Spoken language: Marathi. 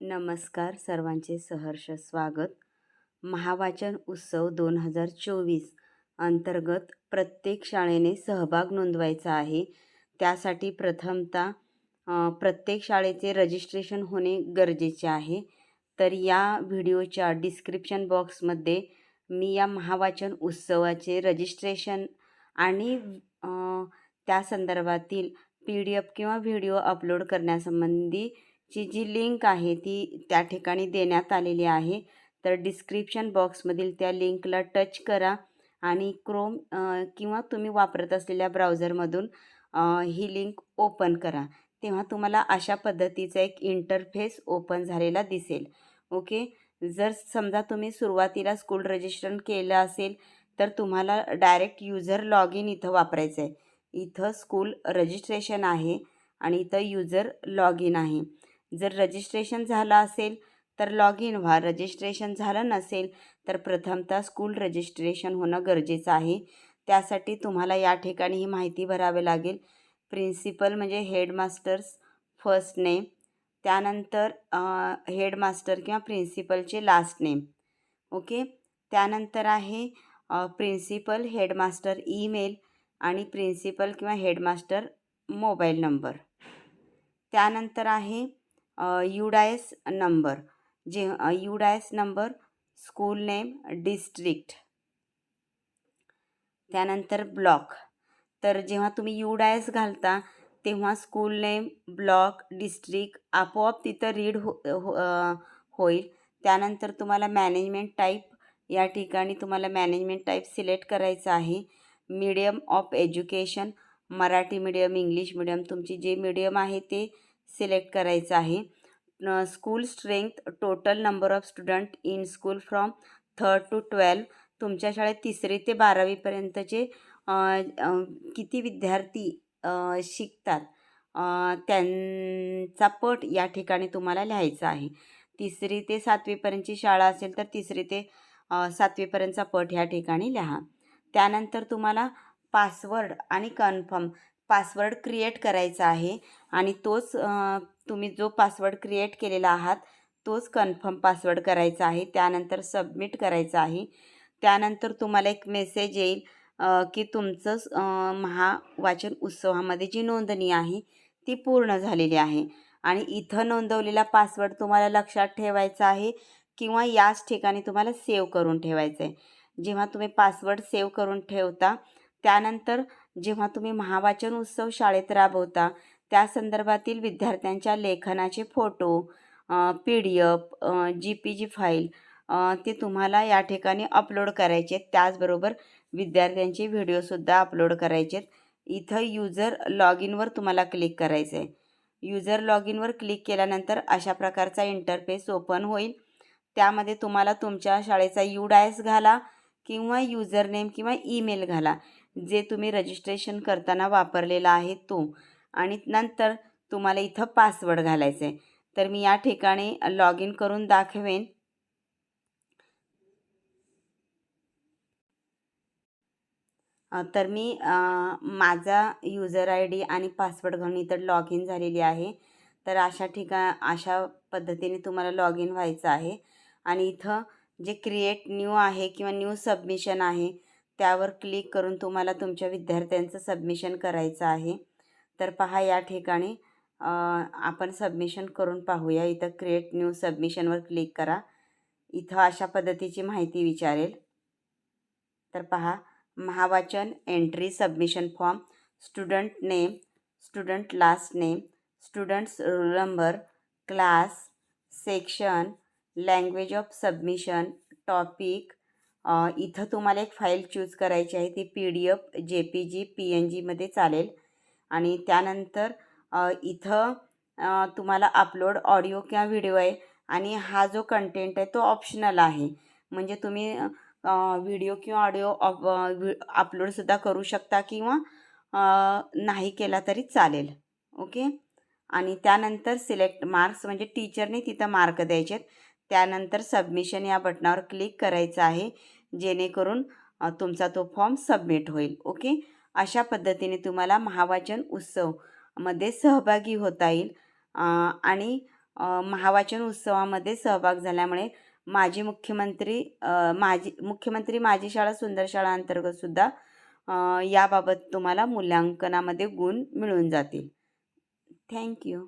नमस्कार सर्वांचे सहर्ष स्वागत. महावाचन उत्सव दोन हजार चोवीस अंतर्गत प्रत्येक शाळेने सहभाग नोंदवायचा आहे. त्यासाठी प्रथमतः प्रत्येक शाळेचे रजिस्ट्रेशन होणे गरजेचे आहे. तर या व्हिडिओच्या डिस्क्रिप्शन बॉक्समध्ये मी या महावाचन उत्सवाचे रजिस्ट्रेशन आणि त्या संदर्भातील पी डी एफ किंवा व्हिडिओ अपलोड करण्यासंबंधी ची जी लिंक आहे ती त्या ठिकाणी देण्यात आलेली आहे. तर डिस्क्रिप्शन बॉक्समधील त्या लिंकला टच करा आणि क्रोम किंवा तुम्ही वापरत असलेल्या ब्राउझरमधून ही लिंक ओपन करा. तेव्हा तुम्हाला अशा पद्धतीचा एक इंटरफेस ओपन झालेला दिसेल. ओके जर समजा तुम्ही सुरुवातीला स्कूल रजिस्ट्रेशन केलं असेल तर तुम्हाला डायरेक्ट युजर लॉग इन इथं वापरायचं आहे इथं स्कूल रजिस्ट्रेशन आहे आणि इथं युजर लॉग इन आहे. जर रजिस्ट्रेशन झालं असेल तर लॉग इन व्हा. रजिस्ट्रेशन झालं नसेल तर प्रथमतः स्कूल रजिस्ट्रेशन होणं गरजेचं आहे. त्यासाठी तुम्हाला या ठिकाणी ही माहिती भरावी लागेल. प्रिन्सिपल म्हणजे हेडमास्टर्स फर्स्ट नेम त्यानंतर हेडमास्टर किंवा प्रिन्सिपलचे लास्ट नेम ओके त्यानंतर आहे प्रिन्सिपल हेडमास्टर ईमेल आणि प्रिन्सिपल किंवा हेडमास्टर मोबाईल नंबर त्यानंतर आहे युडायस नंबर जे UDISE number school name district. त्यानंतर ब्लॉक. तर जेव्हा तुम्ही युडायस घालता तेव्हा स्कूल नेम ब्लॉक डिस्ट्रिक्ट आपोआप तिथं रीड हो हो होईल. त्यानंतर तुम्हाला मॅनेजमेंट टाईप या ठिकाणी तुम्हाला मॅनेजमेंट टाईप सिलेक्ट करायचं आहे. Medium of education Marathi medium English medium तुमची जे मीडियम आहे ते सिलेक्ट करायचं आहे. School strength total number of student in school from third to twelve तुमच्या शाळेत तिसरी ते बारावीपर्यंतचे किती विद्यार्थी शिकतात? त्यांचा पट या ठिकाणी तुम्हाला लिहायचा आहे. तिसरी ते सातवीपर्यंतची शाळा असेल तर तिसरी ते सातवीपर्यंतचा पट ह्या ठिकाणी लिहा. त्यानंतर तुम्हाला पासवर्ड आणि कन्फर्म पासवर्ड क्रिएट करायचा आहे. आणि तोच तुम्ही जो पासवर्ड क्रिएट केलेला आहात तोच कन्फर्म पासवर्ड करायचा आहे. त्यानंतर सबमिट करायचा आहे. त्यानंतर तुम्हाला एक मेसेज येईल की तुमचं महावाचन उत्सवामध्ये जी नोंदणी आहे ती पूर्ण झालेली आहे. आणि इथं नोंदवलेला पासवर्ड तुम्हाला लक्षात ठेवायचा आहे किंवा याच ठिकाणी तुम्हाला सेव्ह करून ठेवायचं आहे जेव्हा तुम्ही पासवर्ड सेव्ह करून ठेवता त्यानंतर जेव्हा तुम्ही महावाचन उत्सव शाळेत राबवता त्या संदर्भातील विद्यार्थ्यांच्या लेखनाचे photo P D F J P G file ते तुम्हाला या ठिकाणी अपलोड करायचे. आहेत त्याचबरोबर विद्यार्थ्यांचे व्हिडिओसुद्धा अपलोड करायचे आहेत इथं युजर लॉग इनवर तुम्हाला क्लिक करायचं आहे युजर लॉग इनवर क्लिक केल्यानंतर अशा प्रकारचा इंटरफेस ओपन होईल. त्यामध्ये तुम्हाला तुमच्या शाळेचा यू डायस घाला किंवा युजर नेम किंवा ईमेल घाला. जे तुम्ही रजिस्ट्रेशन करताना वापरलेला आहे तो. आणि नंतर तुम्हाला इथं पासवर्ड घालायचा आहे. तर मी या ठिकाणी लॉग इन करून दाखवेन. तर मी माझा युजर आय डी आणि पासवर्ड घालून इथं लॉग इन झालेली आहे. तर अशा ठिका अशा पद्धतीने तुम्हाला लॉग इन व्हायचं आहे. आणि इथं जे क्रिएट न्यू आहे किंवा न्यू सबमिशन आहे त्यावर क्लिक करून तुम्हाला तुमच्या विद्यार्थ्यांचं सबमिशन करायचं आहे. तर पहा या ठिकाणी आपण सबमिशन करून पाहूया. इथं क्रिएट न्यू सबमिशनवर क्लिक करा. इथं अशा पद्धतीची माहिती विचारेल. तर पहा Mahavachan entry submission form student name student last name students roll number class section language of submission topic इथं तुम्हाला एक फाईल चूज करायची आहे. ती P D F J P G P N जीमध्ये चालेल. आणि त्यानंतर इथं तुम्हाला अपलोड ऑडिओ किंवा व्हिडिओ आहे. आणि हा जो कंटेंट आहे तो ऑप्शनल आहे. म्हणजे तुम्ही व्हिडिओ किंवा ऑडिओ अपलोडसुद्धा करू शकता किंवा नाही केला तरी चालेल. ओके? आणि त्यानंतर सिलेक्ट मार्क्स म्हणजे टीचरने तिथं मार्क द्यायचे आहेत त्यानंतर सबमिशन या बटनावर क्लिक करायचं आहे. जेणेकरून तुमचा तो फॉर्म सबमिट होईल. ओके अशा पद्धतीने तुम्हाला महावाचन उत्सवमध्ये सहभागी होता येईल. आणि महावाचन उत्सवामध्ये सहभाग झाल्यामुळे माजी मुख्यमंत्री माजी मुख्यमंत्री माझी शाळा सुंदर शाळा अंतर्गतसुद्धा याबाबत तुम्हाला मूल्यांकनामध्ये गुण मिळून जातील. थँक्यू